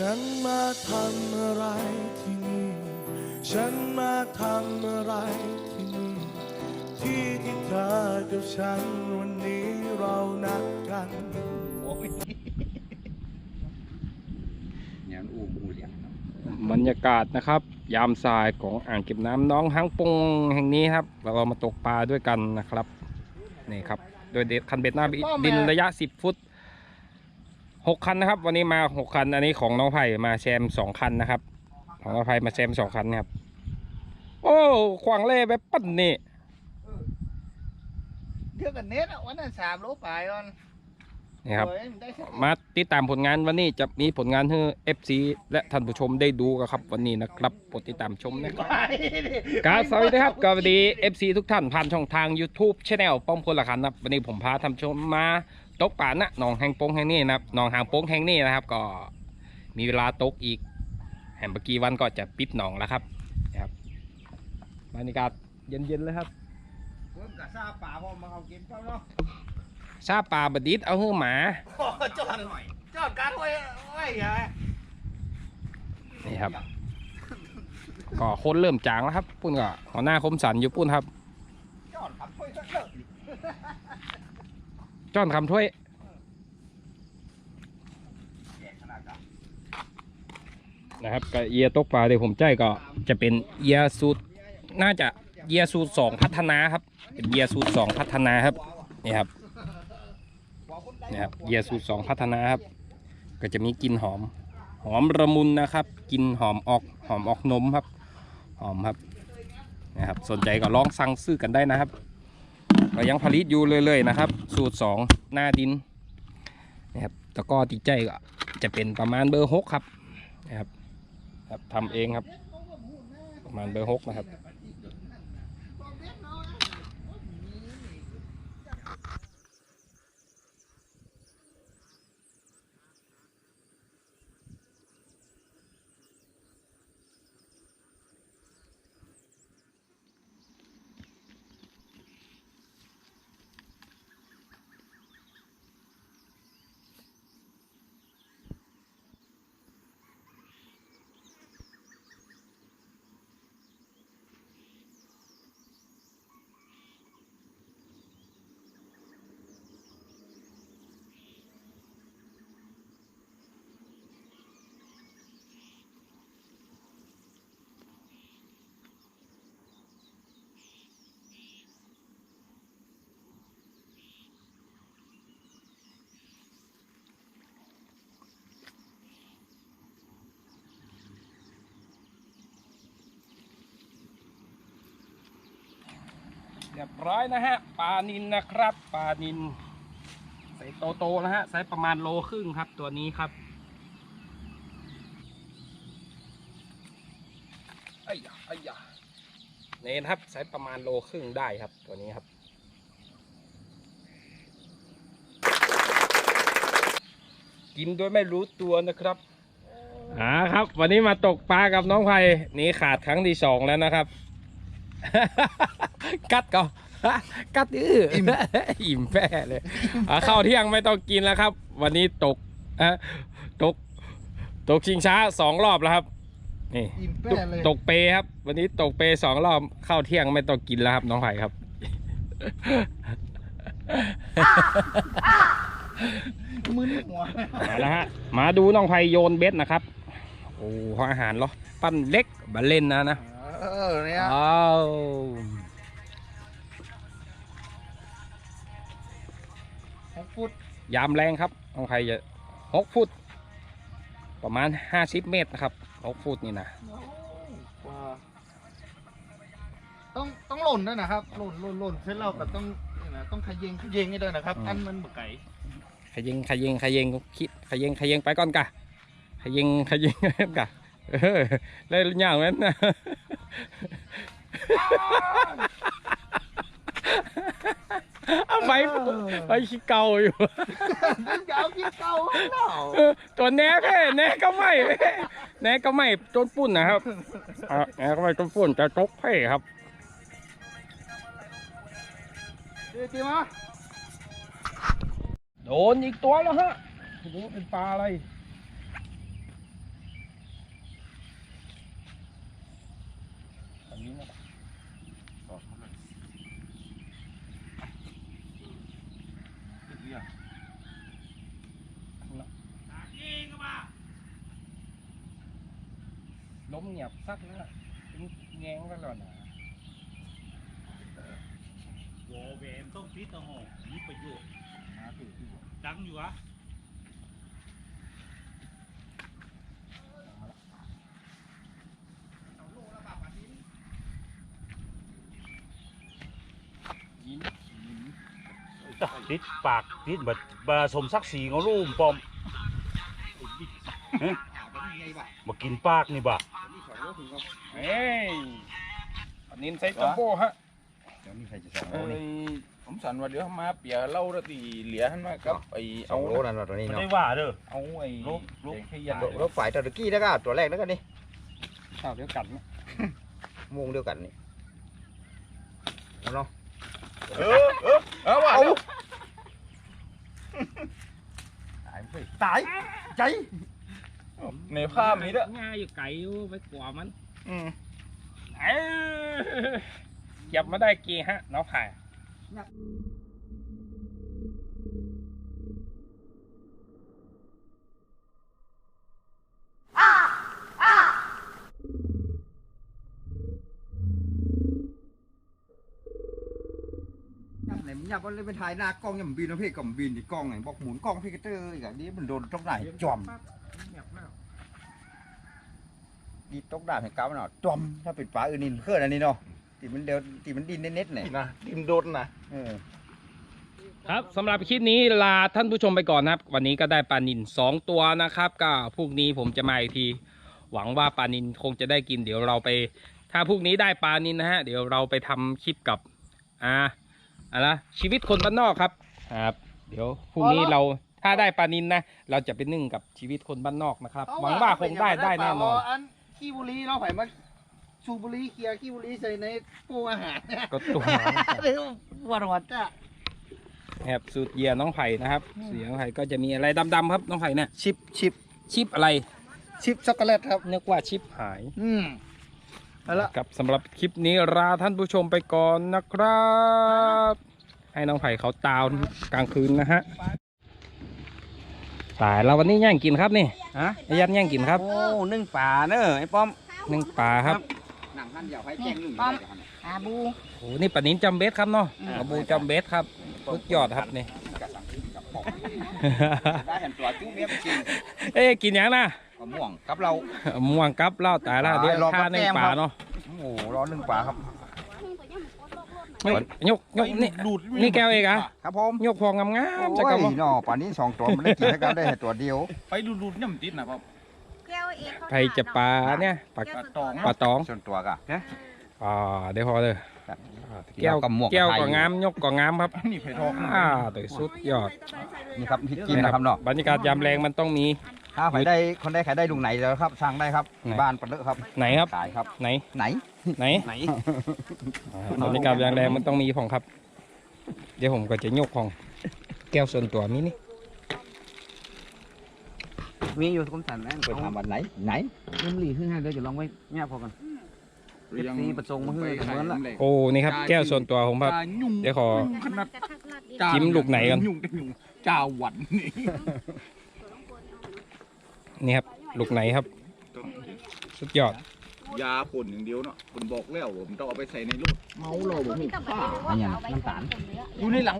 ฉันมาทำอะไรที่นี่ ฉันมาทำอะไรที่นี่ ที่ที่เธอกับฉันวันนี้เรานัดกันเนี่ยมันอู้อู้เลียมเนาะบรรยากาศนะครับ ยามสายของอ่างเก็บน้ำน้องหางปงแห่งนี้ครับ เรามาตกปลาด้วยกันนะครับ นี่ครับ โดยเด็ดคันเบ็ดหน้าดินระยะ 10 ฟุต 6คันนะครับ วันนี้มา6คัน อันนี้ของน้องไผ่มาแซม2คันนะครับ ของน้องไผ่มาแซม2คันนะครับ โอ้ขวางเล่แบบปั้นนี่เที่ยวกันเน็ตอะวันนั้นสามโลไปก่อนนี่ครับโอ้ยได้สักมาติดตามผลงานวันนี้จะมีผลงานให้ FC และท่านผู้ชมได้ดูกันครับ วันนี้นะครับโปรดติดตามชมนะครับไปดิกราบสวัสดีครับกราบสวัสดี FC ทุกท่านผ่านช่องทาง YouTube Channel ป้อมพลละคันนะครับ วันนี้ผมพาท่านผู้ชมมา ตกป่านะหนองแหงโป้งแห่งนี้นะครับหนองหางโป้งแห่งนี้นะครับ ก็มีเวลาตกอีกแห่งเมื่อกี้วันก็จะปิดหนองแล้วครับนะครับบรรยากาศเย็นๆเลยครับเพิ่มกับซาป่าพอมาเอากินเปล่าเนาะซาป่าบดิษเอาเฮือหมาโอ้จอดหน่อยจอดการไว้ไว้อย่านี่ครับ ก็คนเริ่มจางแล้วครับ ปุ้นก็หัวหน้าคมสันอยู่ปุ้นครับจอดขับถ้วยสักเลิก จ้อนคำถ้วยนะครับก็เอียตกปลาเดี๋ยวผมใจก็จะเป็นเอียสูตรน่าจะเอียสูตรสองพัฒนาครับเป็นเอียสูตรสองพัฒนาครับนี่ครับนี่ครับเอียสูตรสองพัฒนาครับ ก็จะมีกลิ่นหอม หอมระมุนนะครับกลิ่นหอมออกหอมออกนมครับ หอมครับนะครับสนใจก็ลองสั่งซื้อกันได้นะครับ เรายังผลิตอยู่เรื่อยๆนะครับ สูตรสองหน้าดินนะครับตะก้อติดใจก็จะเป็นประมาณเบอร์หกครับนะครับครับทำเองครับ ประมาณเบอร์หกนะครับ เรียบร้อยนะฮะปลานินนะครับปลานินใส่โตๆนะฮะไซส์ประมาณโลครึ่งครับตัวนี้ครับไอ้ยะไอ้ยะนี่นะครับไซส์ประมาณโลครึ่งได้ครับตัวนี้ครับกินโดยไม่รู้ตัวนะครับอ่าครับ วันนี้มาตกปลากับน้องไผ่นี่ขาดครั้งที่สองแล้วนะครับ กัดก่อนกัดอื้ออิ่มอิ่มแป้เลยอะข้าวเที่ยงไม่ต้องกินแล้วครับ วันนี้ตกอะตก ตกชิงช้าสองรอบแล้วครับ นี่อิ่มตแป้กเลยตกเปครับ วันนี้ตกเปสองรอบข้าวเที่ยงไม่ต้องกินแล้วครับน้องไผ่ครับมือนี่หัวมาแล้วฮะมาดูน้องไผ่โยนเบ็ดนะครับโอ้ขออาหารเหรอปั้นเล็กบัลเล่นนะนะเออเนี่ยอ้าว ฟุต ยามแรงครับน้องไผ่จะหกฟุต ประมาณห้าสิบเมตรนะครับหกฟุตนี่นะว้าต้องต้องหล่นด้วยนะครับ หล่นหล่นหล่นเสร็จแล้วก็ต้องนี่นะต้องขยิงขยิงให้ด้วยนะครับ อันมันบกไก่ขยิงขยิงขยิงคิดขยิงขยิงไปก่อนกะขยิงขยิงกะเออเลยอย่างนั้นนะ เอาไปไปขี้เกาอยู่เกาขี้เกาตัวแน่แค่แน่ก็ไม่แหนก็ไม่ต้นปุ่นนะครับแน่ก็ไม่ต้นปุ่นจะตกแพ่ครับตีมาโดนอีกตัวแล้วฮะดูเป็นปลาอะไรอันนี้นะ ยียบซักนั่นแหละแงงกันแล้วนะโวเวนต้องพิจารณามีประโยชน์ดังอยู่อะยิ้มติดปากติดแบบบาสมศักดิ์ศรีของลูกปอมมากินปากนี่บ่ะเฮ้ยอันนี้ใส่จัมโบ้ฮะเดี๋ยวนี้ใครจะสองโลเอ้นี่ยผมสันว่าเดี๋ยวมาเปียเหล่าแล้วตีเหลียหันมากับไอ้สอเอางโลนั่นว่าตัวนี้ไม่เนาะได้ว่าเด้อ เอาไอ้ลูกลูกเขยันรถฝ่ายตะกี้แล้วก็ตัวแรกแล้วกันนี่ข้าวเดียวกันนะวงเดียวกันนี่เอาเนาะเออเออเอาว่ะเอาเดี๋ยวตายไปตายใจ ในภาพนี้เด้อง่ายอยู่ไก่อยู่ไปกว่ามัน อืมเอ้ยเก็บมาได้กี่ฮะน้องไผ่ยับไหนมันยับมันเลยไปถ่ายหน้ากล้องยังบินนะพี่กล่อมบินดิกล้องไหนบอกหมุนกล้องพี่กระเตอร์อีกอะนี่มันโดนตรงไหนจอมเงียบมาก ดีตกด่านให้ก้าวมันเนาะจอมถ้าเป็นปลาอื่นนี่เคลื่อนอันนี้เนาะตีมันเดียวตีมันดินเน็ตๆเนี่ยนะดินโดนนะเออครับสำหรับคลิปนี้ลาท่านผู้ชมไปก่อนนะครับ วันนี้ก็ได้ปลานินสองตัวนะครับ ก็พรุ่งนี้ผมจะมาอีกที หวังว่าปลานินคงจะได้กินเดี๋ยวเราไป ถ้าพรุ่งนี้ได้ปลานินนะฮะเดี๋ยวเราไปทำคลิปกับอ่าอะไรนะชีวิตคนบ้านนอกครับครับ เดี๋ยวพรุ่งนี้เราถ้าได้ปลานินนะเราจะไปนึ่งกับชีวิตคนบ้านนอกนะครับ หวังว่าคงได้ได้แน่นอนอัน ขี้บุหรีเราะไผ่มาสูบบุหรีเคลียร์ขี้บุหรีใส่ในปูอาหารก็ตัวเร็ววันวันจ้ะครับสูตรเหยื่อน้องไผ่นะครับเสียน้องไผ่ก็จะมีอะไรดำๆครับน้องไผ่เนี่ยชิปชิปชิปอะไรชิปช็อกโกแลตครับนึกว่าชิปหาย อืมเอาละครับสำหรับคลิปนี้ลาท่านผู้ชมไปก่อนนะครับ ให้น้องไผ่เขาตาวกลางคืนนะฮะ ตายแล้ววันนี้ย่างกินครับนี่ฮะไอ้ยันย่างกินครับ โอ้นึ่งปลาเนอะไอ้ป้อมนึ่งปลาครับหนังท่านอยากให้แจ้งนึ่งป้อมอาบูโอ้นี่ปลานิ้นจำเบสครับเนาะปลาบูจำเบสครับสุดยอดครับนี่กับสังกับปอกได้เห็นตัวจุ้มเมียมจริงเอ้ยกินยังนะมะม่วงกับเราม่วงกับเหล้าตายแล้วตายเดี๋ยวรอท่ากับนึ่งแก้มปลาครับเนาะโอ้โหร้อนนึ่งปลาครับ ไม่ยกยกนี่ดูดนี่แก้วเองเหรอะครับผมยกพองงามๆจะโอ้กระยบอกเนาะป่านนี้สองตัวมันได้กินให้กันได้แค่ตัวเดียว ไปดูดูดย่ำติดนะพ่อแก้วเองเขาใครจะปลาเนี่ยปลาแก้วสุดตองปลาตองส่วนตัวกะอ่าเดี๋ยวพอเลยครับแก้วกับหมวกแก้วไทยก็งามยกก็งามครับนี่ไผ่ทองอ่าแต่สุดยอดนี่ครับพริกกินนะครับเนาะบรรยากาศยามแรงมันต้องมี ถ้าใครได้คนได้ใครได้ลุงไหนแล้วครับสั่งได้ครับไหน บ้านปะเลอะครับไหนครับ ขายครับ ไหน ไหน ไหนไหนอ่าบรรยากาศยามแรงมันต้องมีของครับ เดี๋ยวผมก็จะยกของ แก้วส่วนตัวมีนี่ มีอยู่คุ้มสันแม่ไปทำวันไหน ไหนนุ่มหลีขึ้นให้เดี๋ยวจะลองไว้เนี่ยพอกันเอฟซีประสงค์มาให้เหมือนละโอ้ นี่ครับ แก้วส่วนตัวผมครับ ยุ่งเดี๋ยวขอ ขนาดกระทักรัดอีกจ้าจิ้มลูกไหนก่อนยุ่งแต่ยุ่งจ้าหวันนี่ นี่ครับ ลูกไหนครับ สุดยอด ยาผลอย่างเดียวเนาะผมบอกแล้วผมต้องเอาไปใส่ในรถเมาเราผมต้องไปดูว่าเอาไว้ของคนเหลืออยู่ในหลัง